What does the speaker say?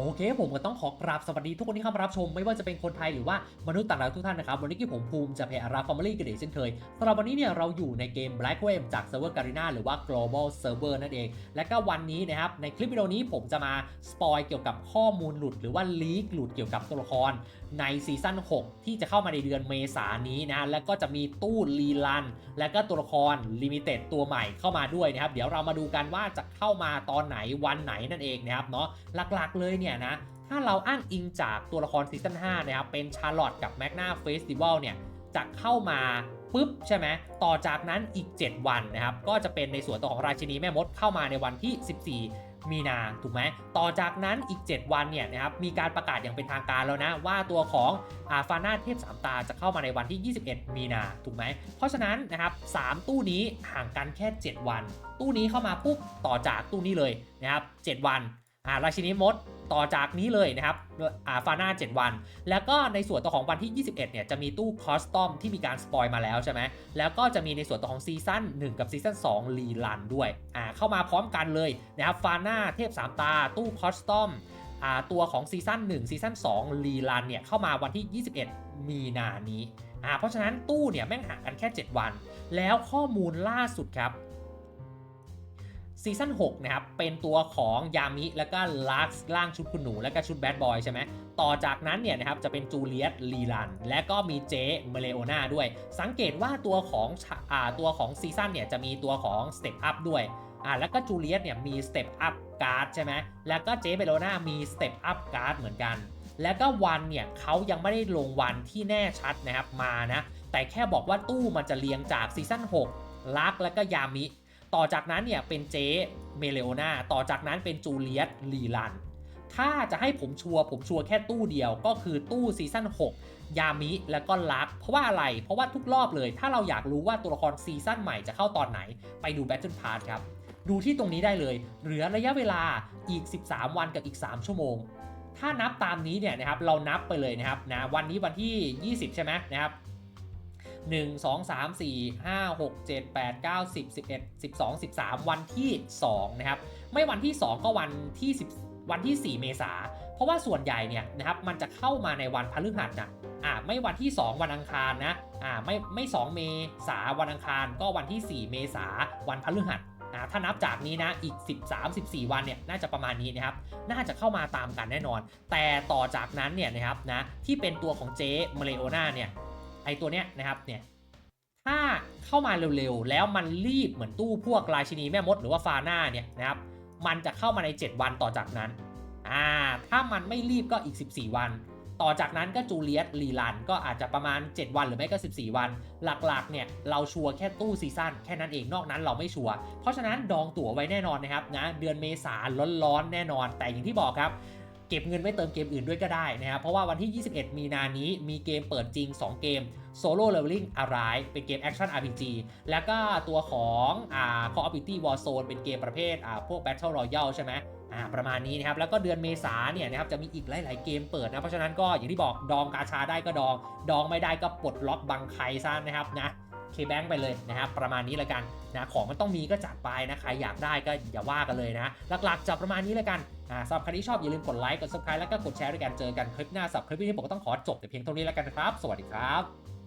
โอเคผมก็ต้องขอกราบสวัสดีทุกคนที่เข้ามารับชม ไม่ว่าจะเป็นคนไทยหรือว่ามนุษย์ต่างดาวทุกท่านนะครับ วันนี้ที่ผมภูมิจะเพอาราฟอร์มาลีกันเองเช่นเคยสำหรับวันนี้เนี่ยเราอยู่ในเกม Black Wave จากเซิร์ฟเวอร์การีนาหรือว่า global server นั่นเอง และก็วันนี้นะครับในคลิปวิดีโอนี้ผมจะมาสปอยเกี่ยวกับข้อมูลหลุด หรือว่าลีกหลุดเกี่ยวกับตัวละคร ในซีซั่น6 ที่จะเข้ามาในเดือนเมษายนนี้นะแล้วก็จะมีตู้รีลัน และก็ตัวละครลิมิเต็ดตัวใหม่เข้ามาด้วยนะครับเดี๋ยวเรามาดูกันว่าจะเข้ามาตอนไหนวันไหนนั่นเองนะครับเนาะหลักๆเลยเนี่ยนะถ้าเราอ้างอิงจากตัวละครซีซั่น5นะครับเป็นชาร์ลอตกับแมกนาเฟสติวัลเนี่ยจะเข้ามาปุ๊บใช่ไหมต่อจากนั้นอีก 7 วันนะครับก็จะเป็นในส่วนตัวของราชินีแม่มดเข้ามาในวันที่ 14 มีนาถูกไหมต่อจากนั้นอีก 7 วันเนี่ยนะครับมีการประกาศอย่างเป็นทางการแล้วนะ ว่าตัวของอาฟานาเทพสามตาจะเข้ามาในวันที่ 21 มีนาถูกไหมเพราะฉะนั้นนะครับสามตู้นี้ห่างกันแค่ 7 วัน ตู้นี้เข้ามาปุ๊บต่อจากตู้นี้เลยนะครับ7วันอ่าราชินีมด ต่อจากนี้เลยนะครับอ่าฟาน่า7วัน แล้วก็ในส่วนตัวของวันที่ 21 เนี่ย จะมีตู้คอสตอมที่มีการสปอยมาแล้วใช่ไหม แล้วก็จะมีในส่วนตัวของซีซั่น1 กับซีซั่น2รีลันด้วยอ่าเข้ามาพร้อมกันเลยนะครับฟาน่าเทพ 3 ตา ตู้คอสตอมอ่าตัวของซีซั่น1ซีซั่น2รีลันเนี่ยเข้ามาวันที่ 21 มีนานี้อ่าเพราะฉะนั้นตู้เนี่ยแม่งห่างกันแค่ 7 วัน แล้วข้อมูลล่าสุดครับ ซีซั่น6นะครับเป็นตัวของยามิแล้วก็ลักซ์ล่างชุดคุณหนู แล้วก็ชุดแบดบอยใช่ไหมต่อจากนั้นเนี่ยนะครับจะเป็นจูเลียตลีลัน และก็มีเจเมเลโอนาด้วย สังเกตว่าตัวของอ่าตัวของซีซั่นเนี่ยจะมีตัวของสเต็ปอัพด้วยอ่าแล้วก็จูเลียตเนี่ยมีสเต็ปอัพการ์ดใช่ไหมแล้วก็เจเมเลโอนามีสเต็ปอัพการ์ดเหมือนกัน แล้วก็วันเนี่ยเขายังไม่ได้ลงวันที่แน่ชัดนะครับมานะแต่แค่บอกว่าตู้มันจะเรียงจากซีซั่น6ลักแล้วก็ยามิ ต่อจากนั้นเนี่ยเป็นเจเมเลโอนาต่อจากนั้นเป็นจูเลียตลีลัน ถ้าจะให้ผมชัวร์ผมชัวร์แค่ตู้เดียวก็คือตู้ซีซั่น6 ยามิแล้วก็ลัก เพราะว่าอะไร เพราะว่าทุกรอบเลย ถ้าเราอยากรู้ว่าตัวละครซีซั่นใหม่จะเข้าตอนไหน ไปดู Battle Pass ครับ ดูที่ตรงนี้ได้เลย เหลือระยะเวลาอีก 13 วันกับอีก 3 ชั่วโมง ถ้านับตามนี้เนี่ยนะครับเรานับไปเลยนะครับนะวันนี้วันที่ 20 ใช่ไหมนะครับ 1 2 3 4 5 6 7 8 9 10 11 12 13 วันที่ 2 นะครับ ไม่วันที่ 2 ก็วันที่ 10 วันที่ 4 เมษา เพราะว่าส่วนใหญ่เนี่ยนะครับมันจะเข้ามาในวันพฤหัสนะอ่าไม่วันที่ 2 วันอังคารนะอ่าไม่ไม่ 2 เมษาวันอังคาร ก็วันที่ 4 เมษาวันพฤหัสอ่าถ้านับจากนี้นะอีก 13 14 วันเนี่ยน่าจะประมาณนี้นะครับน่าจะเข้ามาตามกันแน่นอน แต่ต่อจากนั้นเนี่ยนะครับนะที่เป็นตัวของเจ๊มเลโอนาเนี่ย ไอตัวเนี้ยนะครับเนี่ยถ้าเข้ามาเร็วๆ แล้วมันรีบเหมือนตู้พวกราชินีแม่มดหรือว่าฟาน่าเนี่ยนะครับมันจะเข้ามาใน 7 วันต่อจากนั้นอ่าถ้ามันไม่รีบก็อีก 14 วัน ต่อจากนั้นก็จูเลียตลีลันก็อาจจะประมาณ 7 วันหรือไม่ก็ 14 วัน หลักๆเนี่ยเราชัวร์แค่ตู้ซีซั่นแค่นั้นเองนอกนั้นเราไม่ชัวร์เพราะฉะนั้นดองตั๋วไว้แน่นอนนะครับนะเดือนเมษาร้อนๆแน่นอน แต่อย่างที่บอกครับ เก็บเงินไว้เติมเกมอื่นด้วยก็ได้นะครับเพราะว่าวันที่ 21 มีนานี้มีเกมเปิดจริง 2 เกม Solo Leveling Arise เป็นเกม Action RPG แล้วก็ตัวของอ่า Call of Duty Warzone เป็นเกมประเภทอ่าพวก Battle Royale ใช่ไหมอ่าประมาณนี้นะครับแล้วก็เดือนเมษาเนี่ยนะครับจะมีอีกหลาย ๆ เกมเปิดนะเพราะฉะนั้นก็อย่างที่บอกดองกาชาได้ก็ดอง ดองไม่ได้ก็ปลดล็อกบังใครซะนะครับนะเคแบงไปเลยนะครับประมาณนี้แล้วกันนะของมันต้องมีก็จัดไปนะใครอยากได้ก็อย่าว่ากันเลยนะหลัก ๆจะประมาณนี้แล้วกัน อ่าสำหรับใครที่ชอบอย่าลืมกดไลค์กด subscribe แล้วก็กดแชร์ด้วยกันเจอกันคลิปหน้าสับคลิปนี้ผมก็ต้องขอจบแต่เพียงเท่านี้แล้วกันครับ สวัสดีครับ